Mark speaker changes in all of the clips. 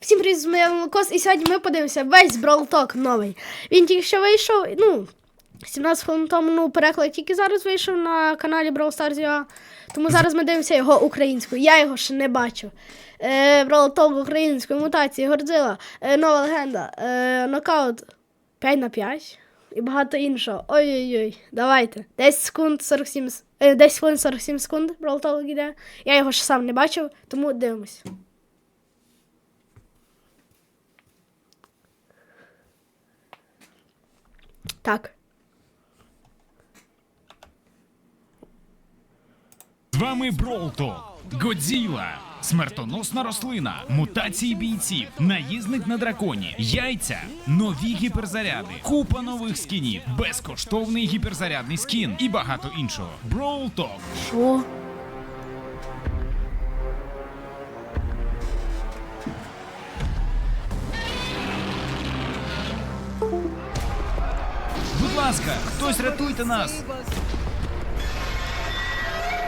Speaker 1: Всім привіт, з мене Молокос, і сьогодні ми подивимося весь Talk новий. Він тільки що вийшов, ну, 17 хвилин тому, ну, переклад тільки зараз вийшов на каналі Brawl Stars UA. Тому зараз ми дивимося його українською. Я його ще не бачив. Е, Brawl Talk українською, мутації, Гордзила, е, нова легенда, е, нокаут 5 на 5 і багато іншого. Ой-ой-ой, давайте. 10 секунд 47, е, 10 хвилин 47 секунд Talk іде. Я його ще сам не бачив, тому дивимось. Так.
Speaker 2: З вами Бролто, Годзіла, смертоносна рослина, мутації бійців, наїзник на драконі, яйця, нові гіперзаряди, купа нових скінів, безкоштовний гіперзарядний скін. І багато іншого. Бролток.
Speaker 1: Що?
Speaker 2: Рятуйте нас.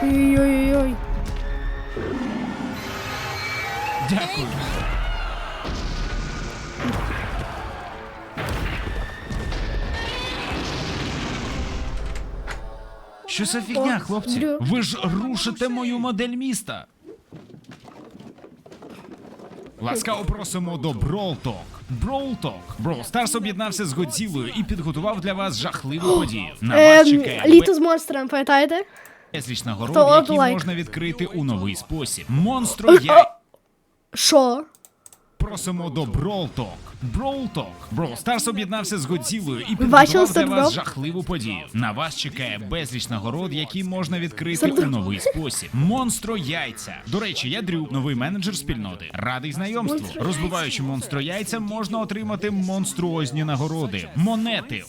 Speaker 1: Ой-ой-ой.
Speaker 2: Дякую. Що це фігня, хлопці? Ви ж рушите мою модель міста. Ласкаво просимо до Talk. Brawl Talk. Brawl Stars об'єднався з Годзілою і підготував для вас жахливу подію. На вас
Speaker 1: Ем,
Speaker 2: чекає
Speaker 1: літо з монстрами, пам'ятаєте?
Speaker 2: безліч нагород,
Speaker 1: Хто
Speaker 2: які
Speaker 1: лайк?
Speaker 2: можна відкрити у новий спосіб. Монстро я
Speaker 1: Що?
Speaker 2: Просимо до Brawl Talk. Brawl Talk. Brawl Stars об'єднався з Годзілою і підготував для вас жахливу подію. На вас чекає безліч нагород, які можна відкрити у новий спосіб. Монстро яйця. До речі, я Дрю, новий менеджер спільноти. Радий знайомству. Розбиваючи монстро яйця, можна отримати монструозні нагороди, монети.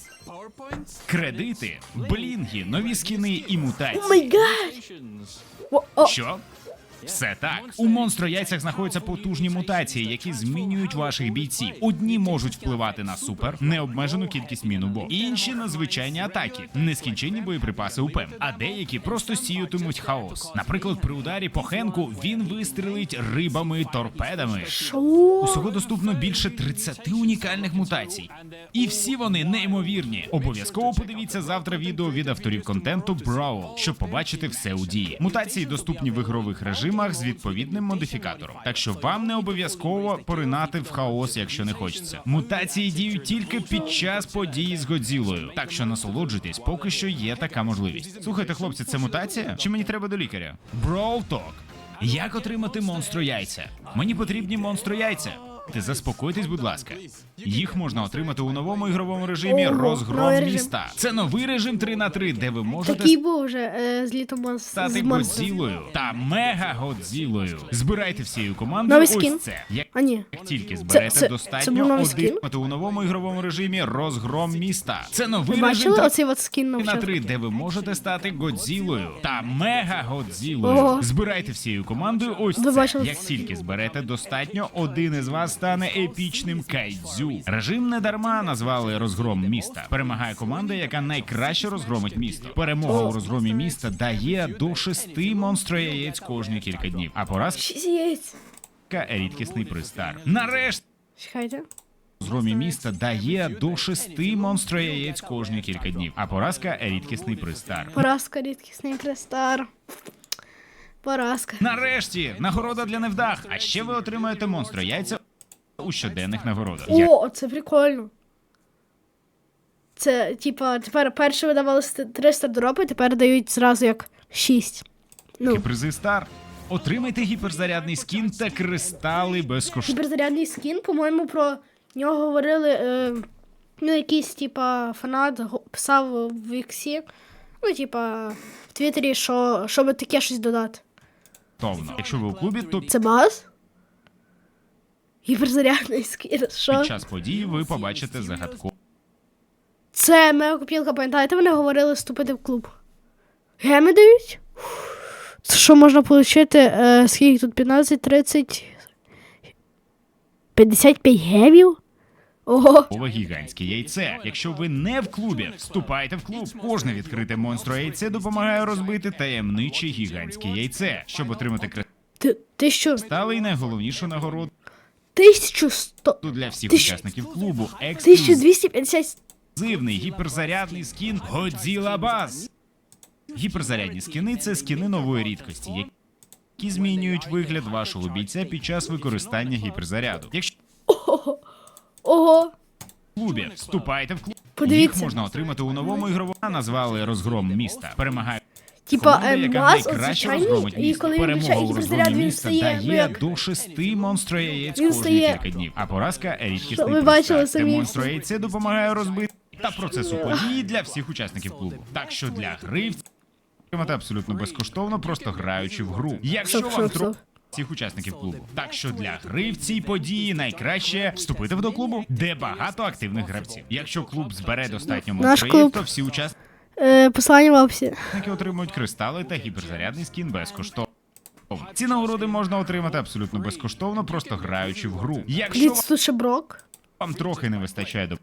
Speaker 2: Кредити, блінги, нові скіни і
Speaker 1: О
Speaker 2: мутації.
Speaker 1: май гад! О, о,
Speaker 2: Що? Все так. У монстро яйцях знаходяться потужні мутації, які змінюють ваших бійців. Одні можуть впливати на супер, необмежену кількість мін у. Інші на звичайні атаки, нескінченні боєприпаси у ПЕМ. А деякі просто сіятимуть хаос. Наприклад, при ударі по Хенку він вистрелить рибами торпедами. Усього доступно більше 30 унікальних мутацій, і всі вони неймовірні. Обов'язково подивіться завтра відео від авторів контенту Brawl, щоб побачити все у дії. Мутації доступні в ігрових режимах з відповідним модифікатором. Так що вам не обов'язково поринати в хаос, якщо не хочеться. Мутації діють тільки під час події з Годзілою. Так що насолоджуйтесь, поки що є така можливість. Слухайте, хлопці, це мутація? Чи мені треба до лікаря? Talk. Як отримати монстро яйця? Мені потрібні монстро яйця. Ти заспокойтесь, будь ласка. Їх можна отримати у новому ігровому режимі
Speaker 1: Ого,
Speaker 2: розгром
Speaker 1: новий режим.
Speaker 2: міста. Це новий режим 3 на 3 де ви можете
Speaker 1: Такий був вже е, з літом монстр.
Speaker 2: стати
Speaker 1: з.
Speaker 2: Годзілою та мега Годзілою. Збирайте всією командою
Speaker 1: Новий скін?
Speaker 2: ось це. Як
Speaker 1: А ні.
Speaker 2: тільки зберете
Speaker 1: це- це
Speaker 2: достатньо
Speaker 1: був новий
Speaker 2: один
Speaker 1: скін?
Speaker 2: у новому ігровому режимі розгром міста. Це новий
Speaker 1: Ви
Speaker 2: режим
Speaker 1: бачили
Speaker 2: 3
Speaker 1: оцей от скін на
Speaker 2: на
Speaker 1: початку?
Speaker 2: 3, де ви можете стати Годзілою та мега Годзілою.
Speaker 1: Ого.
Speaker 2: Збирайте всією командою ось
Speaker 1: Ви
Speaker 2: це.
Speaker 1: бачили?
Speaker 2: Як тільки зберете достатньо, один із вас стане епічним кайдзю. Режим не дарма назвали розгром міста. Перемагає команда, яка найкраще розгромить місто. Перемога у розгромі міста дає до шести монстро яєць кожні кілька днів. А поразка
Speaker 1: Шість яєць.
Speaker 2: рідкісний пристар. Нарешті.
Speaker 1: Чекайте.
Speaker 2: Розгромі міста дає до шести монстро яєць кожні кілька днів. А поразка рідкісний пристар.
Speaker 1: Поразка рідкісний крестар. Поразка.
Speaker 2: Нарешті нагорода для невдах. А ще ви отримаєте монстро яйця у щоденних нагородах. Я-
Speaker 1: О, це прикольно. Це, типа, тепер перше видавали ст- 300 дропи, тепер дають зразу як 6. Ну,
Speaker 2: І призи стар. Отримайте гіперзарядний скін та кристали безкоштовно.
Speaker 1: гіперзарядний скін, по-моєму, про нього говорили. Е, ну, якийсь, типа, фанат писав в іксі. Ну, типа, в Твіттері, що, щоб таке щось додати.
Speaker 2: Якщо ви у клубі, то
Speaker 1: Це баз? Гіперзарядний. Що?
Speaker 2: під час події ви побачите загадку.
Speaker 1: Це моя копілка, пам'ятаєте, вони говорили вступити в клуб. Геми дають? Це що можна отримати? Е, скільки тут? 15, 30. 55 гемів? Ого.
Speaker 2: Ова гігантське яйце. Якщо ви не в клубі, вступайте в клуб. Кожне відкрите монстро яйце допомагає розбити таємниче гігантське яйце, щоб отримати
Speaker 1: Ти, ти що?
Speaker 2: кристали і найголовнішу нагороду.
Speaker 1: 1100...
Speaker 2: для всіх
Speaker 1: Ти що?
Speaker 2: учасників клубу. Ексклюзивний
Speaker 1: 1250...
Speaker 2: гіперзарядний скін Godzilla Buzz. Гіперзарядні скіни це скіни нової рідкості, які змінюють вигляд вашого бійця під час використання гіперзаряду. Якщо
Speaker 1: Ого.
Speaker 2: в клубі вступайте в клуб.
Speaker 1: Подивіться.
Speaker 2: Їх можна отримати у новому ігровому назвали розгром міста. Перемагає
Speaker 1: Типа,
Speaker 2: команда,
Speaker 1: е, звичайний, і коли він включає
Speaker 2: у
Speaker 1: гіперзаряд, він стає, ну, як...
Speaker 2: до шести монстро яєць
Speaker 1: Він
Speaker 2: кожні
Speaker 1: стає-
Speaker 2: кілька днів. А поразка рідкісний
Speaker 1: ви бачили самі?
Speaker 2: монстро яйце допомагає розбити та процесу події для всіх учасників клубу. Так що для гри отримати абсолютно безкоштовно, просто граючи в гру. Якщо
Speaker 1: Стоп,
Speaker 2: вам
Speaker 1: стоп, стоп.
Speaker 2: всіх учасників клубу. Так що для гри в цій події найкраще вступити до клубу, де багато активних гравців. Якщо клуб збере достатньо
Speaker 1: Наш
Speaker 2: то всі учасники
Speaker 1: Е, посилання в описі.
Speaker 2: отримують кристали та гіперзарядний скін безкоштовно. Ці нагороди можна отримати абсолютно безкоштовно, просто граючи в гру. Якщо
Speaker 1: Дивіться, тут ще брок.
Speaker 2: вам трохи не вистачає до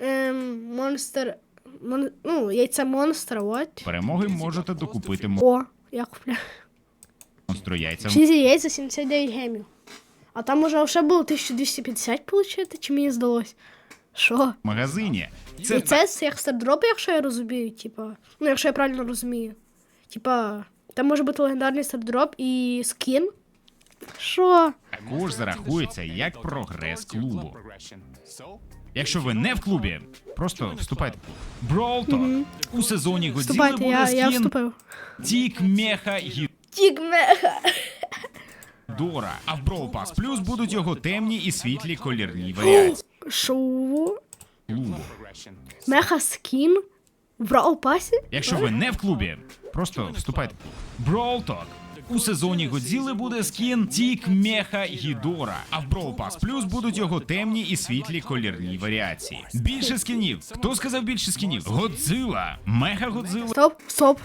Speaker 1: Ем, монстр... Мон... Ну, яйце монстра, от.
Speaker 2: перемоги, можете докупити
Speaker 1: О, я купляю.
Speaker 2: монстру яйця в
Speaker 1: 6 яєць 79 гемів. А там може вже було 1250 получити, чи мені здалось? Що?
Speaker 2: магазині. Це
Speaker 1: І це з як стардроп, якщо я розумію, типа. Ну, якщо я правильно розумію. Типа, там може бути легендарний стардроп і скін. Що?
Speaker 2: також зарахується як прогрес клубу. Якщо ви не в клубі, просто вступайте в клуб. Brawl У сезоні Годзілли
Speaker 1: Вступайте,
Speaker 2: буде
Speaker 1: я, я
Speaker 2: скін
Speaker 1: вступив.
Speaker 2: Тік Меха
Speaker 1: Тік меха.
Speaker 2: Гідора. А в Brawl Pass Plus будуть його темні і світлі колірні варіації
Speaker 1: Шоу. Меха скін? В Brawl пасі?
Speaker 2: Якщо ви не в клубі, просто вступайте в клуб. Brawl Talk. У сезоні Годзілли буде скін Тік Меха Гідора, а в Brawl Pass Plus будуть його темні і світлі колірні варіації. Більше скінів. Хто сказав більше скінів? Годзilla, Мега Годзilla.
Speaker 1: Стоп, стоп.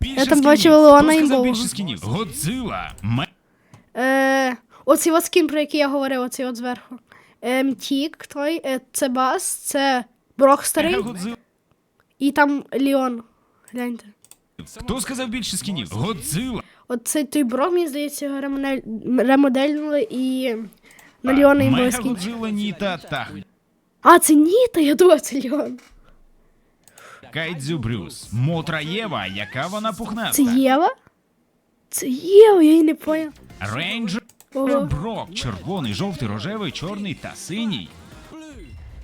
Speaker 2: Більше
Speaker 1: Я там
Speaker 2: скінів.
Speaker 1: бачила Леона
Speaker 2: Хто сказав більше скінів? Годзilla, Мега
Speaker 1: Е, оцей от скін, про який я говорив, оцей от зверху. Ем, Тік, той, е, це Бас, це Брок старий, і там Ліон. Гляньте.
Speaker 2: Хто сказав більше скінів? Годзilla.
Speaker 1: Оцей той Брок, мені здається, його ремодель- і на Ліона їм
Speaker 2: Мега
Speaker 1: були скін.
Speaker 2: Годзilla, Ніта та
Speaker 1: А, це Ніта, я думав, це Ліон.
Speaker 2: Кайдзю Брюс. Мотра Єва, яка вона
Speaker 1: Це
Speaker 2: пухнаста.
Speaker 1: Єва? Це Єва, я її не поняв.
Speaker 2: Рейнджер. Брок, червоний, жовтий, рожевий, чорний та синій.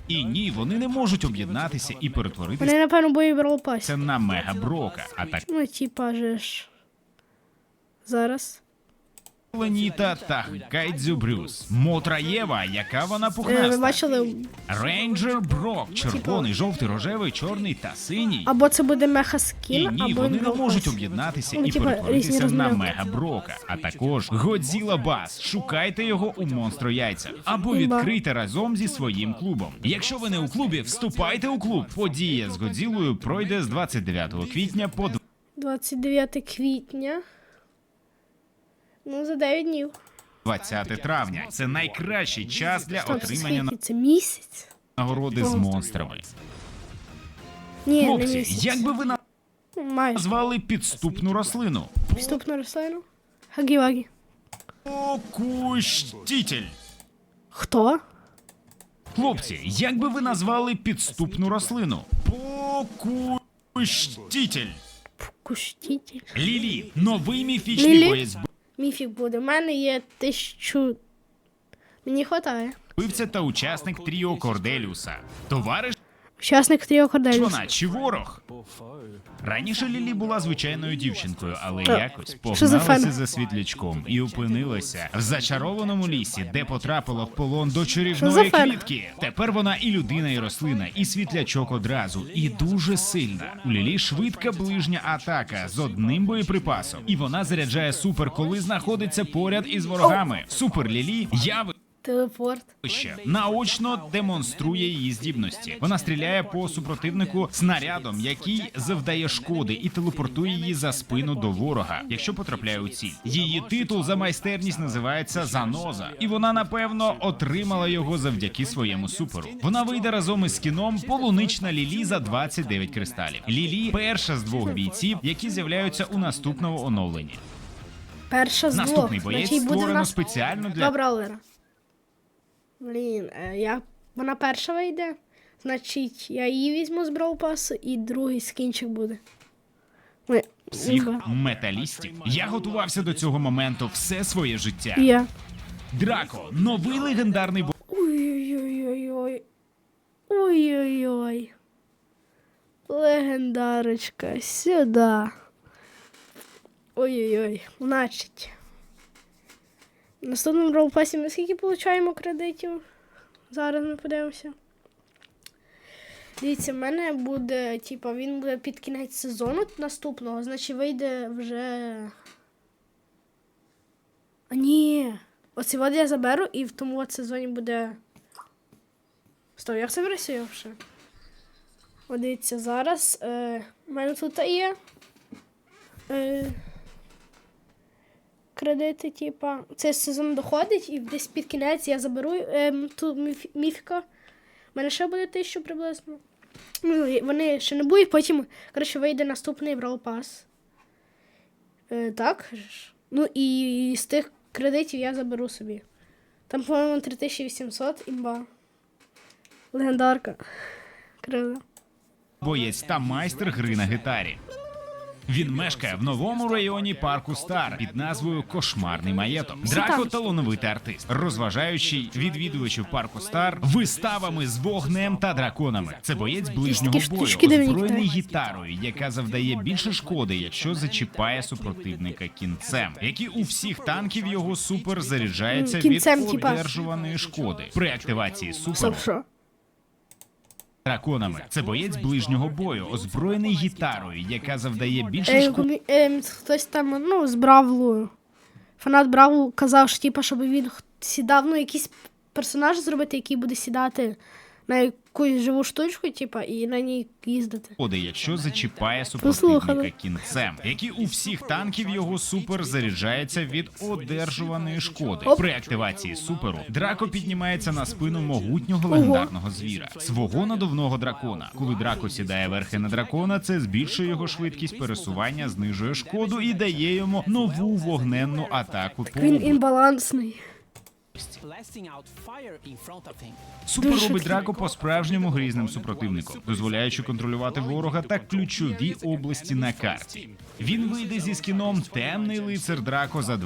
Speaker 2: І ні, вони не можуть об'єднатися і перетворитися
Speaker 1: Вони, напевно, були в
Speaker 2: на мега Брока. А так
Speaker 1: Ну, типа же ж. Зараз.
Speaker 2: Ніта та Кайдзю Брюс. Мотра Єва, яка вона
Speaker 1: Е, ви бачили,
Speaker 2: Рейнджер Брок, червоний, жовтий, рожевий, чорний та синій.
Speaker 1: або це буде меха
Speaker 2: І
Speaker 1: скін,
Speaker 2: ні,
Speaker 1: або
Speaker 2: вони не можуть об'єднатися
Speaker 1: Ну,
Speaker 2: і
Speaker 1: типа, різні
Speaker 2: перетворитися на
Speaker 1: розмальовки.
Speaker 2: мега Брока. А також Годзіла Бас. Шукайте його у монстро яйцях або
Speaker 1: Імба.
Speaker 2: відкрийте разом зі своїм клубом. Якщо ви не у клубі, вступайте у клуб. Подія з Годзілою пройде з 29 квітня по
Speaker 1: 29 квітня. Ну, за 9 днів.
Speaker 2: 20 травня. Це найкращий час для отримання
Speaker 1: скільки? Це місяць?
Speaker 2: нагороди з монстрами.
Speaker 1: Ні, не
Speaker 2: Хлопці,
Speaker 1: місяць.
Speaker 2: як би ви
Speaker 1: Майже.
Speaker 2: назвали підступну рослину?
Speaker 1: Підступну рослину? Хагі-вагі. Хто?
Speaker 2: Хлопці, як би ви назвали підступну рослину? Покущитель.
Speaker 1: Куштітель.
Speaker 2: Лілі, новий міфічний
Speaker 1: Лілі?
Speaker 2: боєць
Speaker 1: Міфік буде. У мене є тисячу. Мені хватає.
Speaker 2: Пивця та учасник тріо Корделіуса. Товариш
Speaker 1: Учасник Тріо Корделіус.
Speaker 2: вона чи ворог? Раніше Лілі була звичайною дівчинкою, але
Speaker 1: Та,
Speaker 2: якось
Speaker 1: що за
Speaker 2: погналася
Speaker 1: фен?
Speaker 2: за світлячком і опинилася в зачарованому лісі, де потрапила в полон до чарівної
Speaker 1: фен?
Speaker 2: квітки. Тепер вона і людина, і рослина, і світлячок одразу, і дуже сильна. У Лілі швидка ближня атака з одним боєприпасом, і вона заряджає супер, коли знаходиться поряд із ворогами. Супер Лілі яви.
Speaker 1: Телепорт.
Speaker 2: Ще наочно демонструє її здібності. Вона стріляє по супротивнику снарядом, який завдає шкоди і телепортує її за спину до ворога, якщо потрапляє у ціль. Її титул за майстерність називається Заноза, і вона напевно отримала його завдяки своєму суперу. Вона вийде разом із кіном полунична Лілі за 29 кристалів. Лілі перша з двох бійців, які з'являються у наступному оновленні.
Speaker 1: Перша з двох.
Speaker 2: Наступний боєць створено
Speaker 1: нас
Speaker 2: спеціально для
Speaker 1: браулера. Блін, е, я... вона перша вийде. Значить, я її візьму з Pass і другий скінчик буде. Ой,
Speaker 2: всіх металістів. Я готувався до цього моменту все своє життя.
Speaker 1: Я.
Speaker 2: Драко, новий легендарний бо.
Speaker 1: Ой-ой-ой-ой. Ой-ой-ой. Легендарочка, сюди. Ой-ой-ой. Значить. Наступному роупасі ми скільки получаємо кредитів? Зараз ми подивимося. Дивіться, в мене буде, типа, він буде під кінець сезону наступного, значить вийде вже. А ні. Оці води я заберу і в тому от сезоні буде. Стоп, як це версія вже? О, дивіться, зараз. Е, у мене тут є. Е, кредити, типа. Цей сезон доходить, і десь під кінець я заберу е, ту міф, міфіка. У мене ще буде тисячу приблизно. Ну, вони ще не будуть, потім, коротше, вийде наступний Brawl. Е, так? Ну і з тих кредитів я заберу собі. Там, по-моєму, 3800 імба. Легендарка. Кривда.
Speaker 2: боєць та майстер гри на гітарі. Він мешкає в новому районі парку Стар під назвою Кошмарний маєток. Драко талановитий артист, розважаючий відвідувачів парку Стар виставами з вогнем та драконами. Це боєць ближнього бою, озброєний гітарою, яка завдає більше шкоди, якщо зачіпає супротивника кінцем, як і у всіх танків його супер заряджається від одержуваної шкоди. При активації
Speaker 1: що?
Speaker 2: Драконами. Це боєць ближнього бою, озброєний гітарою, яка завдає більше
Speaker 1: Е,
Speaker 2: шкоди.
Speaker 1: комі- е, хтось там, ну, з Бравлою. Фанат Бравлу казав, що типу, щоб він сідав, ну, якийсь персонаж зробити, який буде сідати на якусь живу штучку, типа, і на ній їздити.
Speaker 2: шкоди, якщо зачіпає супротивника
Speaker 1: Послухали.
Speaker 2: кінцем, як і у всіх танків його супер заряджається від одержуваної шкоди.
Speaker 1: Оп.
Speaker 2: При активації суперу Драко піднімається на спину могутнього легендарного звіра, свого надувного дракона. Коли Драко сідає верхи на дракона, це збільшує його швидкість пересування, знижує шкоду і дає йому нову вогненну атаку. по
Speaker 1: Він
Speaker 2: області.
Speaker 1: імбалансний.
Speaker 2: Супер робить. Драко по-справжньому грізним супротивником, дозволяючи контролювати ворога та ключові області на карті. Він вийде зі скіном Темний лицар Драко за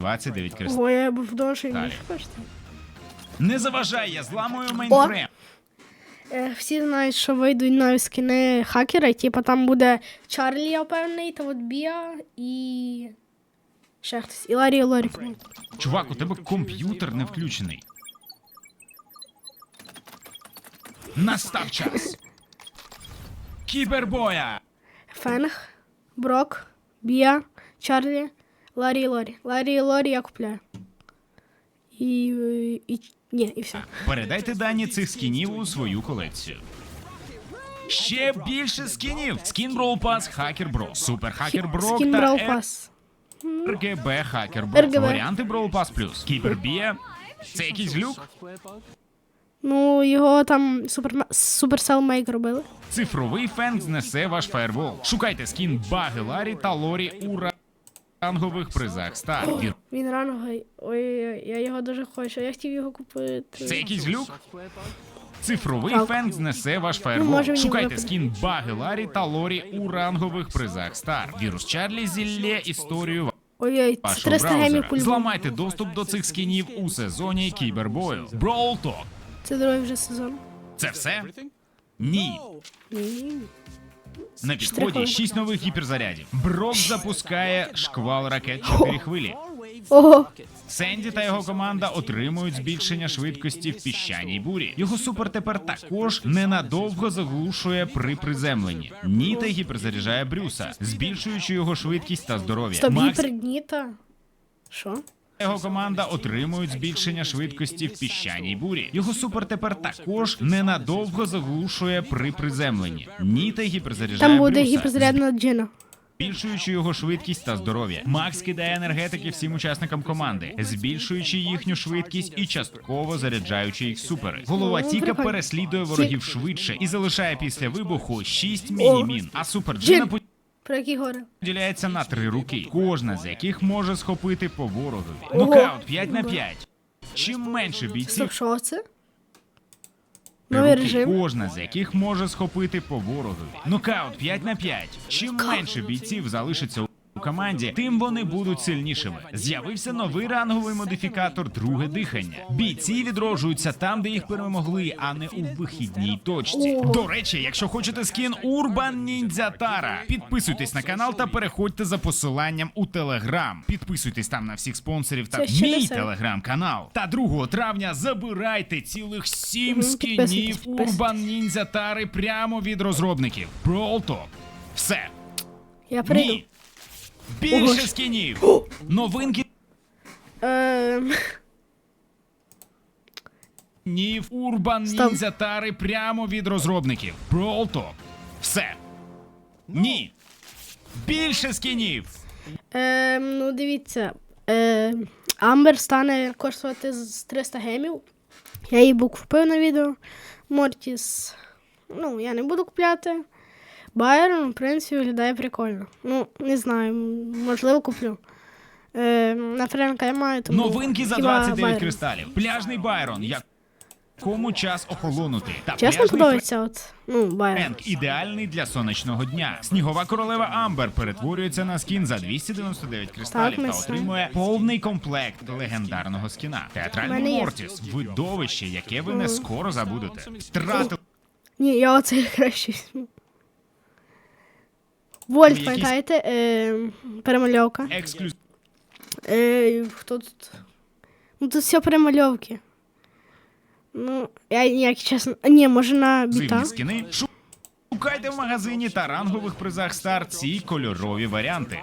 Speaker 2: 29 крест.
Speaker 1: Ого, я був довший ніж хочете.
Speaker 2: Не заважай, я зламую мейнфрейм.
Speaker 1: Е, всі знають, що вийдуть нові скини хакера, типа там буде Чарлі, я впевнений, та от Біа і. Ще хтось. І Ларі і Лорі.
Speaker 2: Чувак, у тебе комп'ютер не включений. Настав час. Кібербоя!
Speaker 1: Фенг, Брок, Біа, Чарлі, Ларі і Лорі. Ларі і Лорі я купляю. І. і ні, і все.
Speaker 2: Передайте дані цих скінів у свою колекцію. Ще більше скінів! Скін Brawl Pass Хакер Бро, Супер Хакер Брок
Speaker 1: Скін
Speaker 2: та Р-
Speaker 1: Пас.
Speaker 2: РГБ Хакер Бро. Варіанти Brawl Pass Plus. Кібербія. Це якийсь глюк?
Speaker 1: Ну, його там супер, Supercell Make робили.
Speaker 2: Цифровий фенг знесе ваш фаервол. Шукайте скін Баги Ларі та Лорі у рангових призах Стар. Вір-
Speaker 1: Він ранговий. Ой, я його дуже хочу. Я хотів його купити.
Speaker 2: Це якийсь глюк? Цифровий
Speaker 1: Так.
Speaker 2: фенг знесе ваш
Speaker 1: Ну, може, мені
Speaker 2: Шукайте
Speaker 1: випаде.
Speaker 2: скін Баги Ларі та Лорі у рангових призах Стар. Вірус Чарлі зілє історію
Speaker 1: Ой-ой, це 300 гемів кульбу.
Speaker 2: Зламайте доступ до цих скінів у сезоні кібербою. Brawl Talk.
Speaker 1: Це другий вже сезон.
Speaker 2: Це все? Ні.
Speaker 1: Ні.
Speaker 2: На підході шість нових гіперзарядів. Брок запускає шквал ракет 4 хвилі.
Speaker 1: Ого,
Speaker 2: Сенді та його команда отримують збільшення швидкості в піщаній бурі. Його супер тепер також ненадовго заглушує при приземленні. Ніта гіперзаряджає Брюса, збільшуючи його швидкість та здоров'я.
Speaker 1: стоп,
Speaker 2: Макс
Speaker 1: гіпердніта. Що?
Speaker 2: його команда отримують збільшення швидкості в піщаній бурі. Його супер тепер також ненадовго заглушує при приземленні. Ніта гіперзаряджає
Speaker 1: Там буде
Speaker 2: Брюса,
Speaker 1: гіперзарядна джина.
Speaker 2: Збільшуючи його швидкість та здоров'я. Макс кидає енергетики всім учасникам команди, збільшуючи їхню швидкість і частково заряджаючи їх супери. Голова Тіка переслідує ворогів швидше і залишає після вибуху 6 міні-мін. А супер Джина
Speaker 1: Джин. Про які гори?
Speaker 2: поділяється на три руки, кожна з яких може схопити по ворогові.
Speaker 1: Ого.
Speaker 2: Нокаут 5 на 5. Чим менше бійців
Speaker 1: Стоп, що це? Новий режим.
Speaker 2: кожна з яких може схопити по ворогові. Нокаут 5 на 5. Чим менше бійців залишиться у команді, тим вони будуть сильнішими. З'явився новий ранговий модифікатор друге дихання. Бійці відроджуються там, де їх перемогли, а не у вихідній точці. До речі, якщо хочете скін Urban Ninja Tara, підписуйтесь на канал та переходьте за посиланням у Телеграм. Підписуйтесь там на всіх спонсорів та мій телеграм-канал. Та 2 травня забирайте цілих сім скінів. Urban Ninja Tari прямо від розробників. Brawl Все.
Speaker 1: Я прийду.
Speaker 2: Ні. Більше скінів. Новинки
Speaker 1: Ем, Стоп.
Speaker 2: Ninja Tari прямо від розробників. Talk. Все. Ні. Більше скінів.
Speaker 1: ем, ну дивіться. Ем, Амбер стане коштувати з 300 гемів. Я її був купив на відео. Мортіс. Ну, я не буду купляти. Байрон, в принципі, виглядає прикольно. Ну, не знаю, можливо, куплю. Ем, на Френка я маю, тому.
Speaker 2: Новинки за
Speaker 1: хіба
Speaker 2: 29
Speaker 1: Байрон.
Speaker 2: кристалів. Пляжний Байрон. Якому час охолонути? Та
Speaker 1: Чесно
Speaker 2: пляжний
Speaker 1: подобається, от. Ну, Байрон.
Speaker 2: Френк ідеальний для сонячного дня. Снігова королева Амбер перетворюється на скін за 299 кристалів
Speaker 1: Так, ми
Speaker 2: та отримує повний комплект легендарного скіна.
Speaker 1: У мене
Speaker 2: Театральний
Speaker 1: є.
Speaker 2: Мортіс видовище, яке ви не скоро забудете. Втратили
Speaker 1: Ні, я оцей краще візьму.
Speaker 2: Якісь-
Speaker 1: пам'ятаєте? Е, перемальовка.
Speaker 2: Ексклюз.
Speaker 1: Е, хто тут? Ну тут все перемальовки. Ну, я ніяк чесно. А, ні, може на біта.
Speaker 2: скіни. Шукайте в магазині та рангових призах Star ці кольорові варіанти.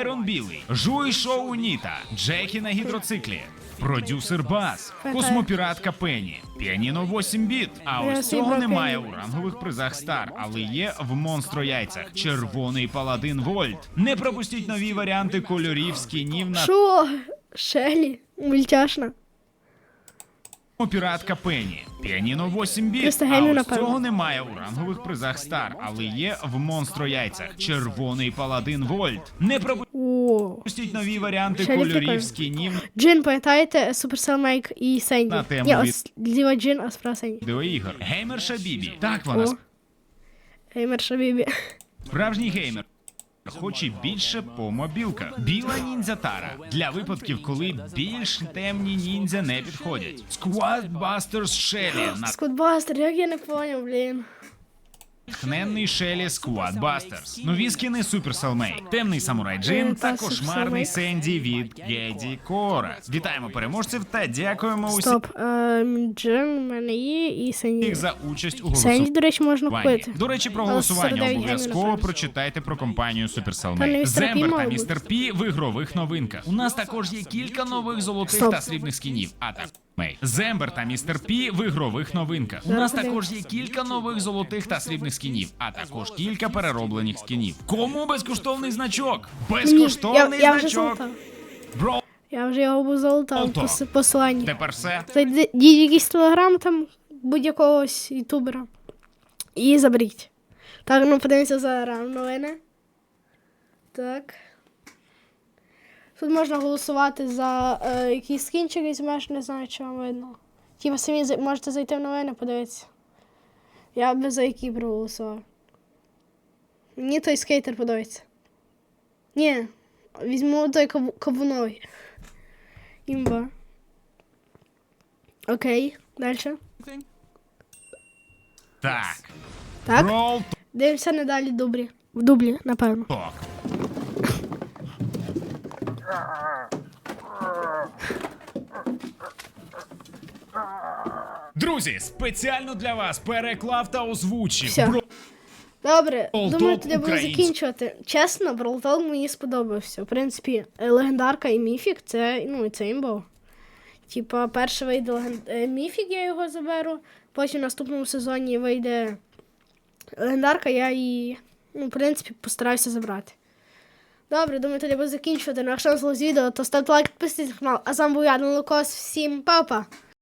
Speaker 2: Байрон Білий, Жуй Шоу Ніта, Джекі на гідроциклі. Продюсер Бас, космопіратка Пенні, піаніно 8 біт. А ось цього немає у рангових призах Стар, але є в монстро яйцях. Червоний паладин Вольт. Не пропустіть нові варіанти кольорів скінів на
Speaker 1: Що? Шелі? Мультяшна.
Speaker 2: Піратка Пенні, піаніно 8 біт. А ось цього немає у рангових призах Стар, але є в монстро яйцях. Червоний паладин Вольт. Не
Speaker 1: О.
Speaker 2: пропустіть нові варіанти
Speaker 1: Ще
Speaker 2: кольорів скінів
Speaker 1: Джин, пам'ятаєте? Supercell Make і Сенді.
Speaker 2: На тему
Speaker 1: Ні,
Speaker 2: від-
Speaker 1: зліва Джин, а справа Сенді.
Speaker 2: відеоігор. Геймерша Бібі. Так вона
Speaker 1: О. Геймер Шабібі.
Speaker 2: справжній геймер. Хоче більше по мобілках. Біла ніндзя Тара для випадків, коли більш темні ніндзя не підходять. Squad Busters Shelly
Speaker 1: Скутбастер, як я не поняв, блін.
Speaker 2: Натхненний Shelly Squad Busters. Нові скини Supercell Make. Темний самурай Джин
Speaker 1: та,
Speaker 2: кошмарний Сенді від Геді Кора. Вітаємо переможців та дякуємо усім
Speaker 1: Стоп. Ем, Джин у мене є і Сенді.
Speaker 2: за участь у
Speaker 1: Сенді,
Speaker 2: голосуванні.
Speaker 1: до речі, можна купити.
Speaker 2: До речі, про
Speaker 1: Але
Speaker 2: голосування
Speaker 1: 49
Speaker 2: обов'язково прочитайте про компанію Supercell
Speaker 1: Та містер Пі
Speaker 2: Зембер та містер Пі в ігрових новинках. У нас також є кілька нових золотих
Speaker 1: Стоп.
Speaker 2: та срібних скінів. А так. Мей. Зембер та містер Пі в ігрових новинках. У нас також є кілька нових золотих та срібних скінів, а також кілька перероблених скінів. Кому безкоштовний значок?
Speaker 1: Ні, я, я вже
Speaker 2: значок.
Speaker 1: золотав.
Speaker 2: Бро,
Speaker 1: Я вже його був золотав пос- посилання.
Speaker 2: тепер все.
Speaker 1: Зайдіть якийсь телеграм там будь-якогось ютубера. І заберіть. Так, ну подивимося зараз новини. Так. Тут можна голосувати за е, якийсь скінчик візьмеш, не знаю, чи вам видно. Типа самі можете зайти в новини, подивитися. Я би за який проголосував. Мені той скейтер подобається. Ні, візьму той каву- кавуновий. Імба. Окей, далі.
Speaker 2: Так.
Speaker 1: Так, дивимося надалі дублі. В дублі, напевно.
Speaker 2: Друзі, спеціально для вас переклав та озвучив.
Speaker 1: Все.
Speaker 2: Бро-
Speaker 1: Добре,
Speaker 2: Brawl
Speaker 1: думаю, тоді буду закінчувати. Чесно, Talk мені сподобався. В принципі, е, легендарка і міфік це, ну, це імбо. Типа, перший вийде леген... е, міфік, я його заберу. Потім в наступному сезоні вийде легендарка, я її, ну, в принципі, постараюся забрати. Добре, думаю, тоді буду закінчувати. наш шанс відео, то ставте лайк, підписуйтесь на канал. А з вами був я, Лукос. Всім па-па!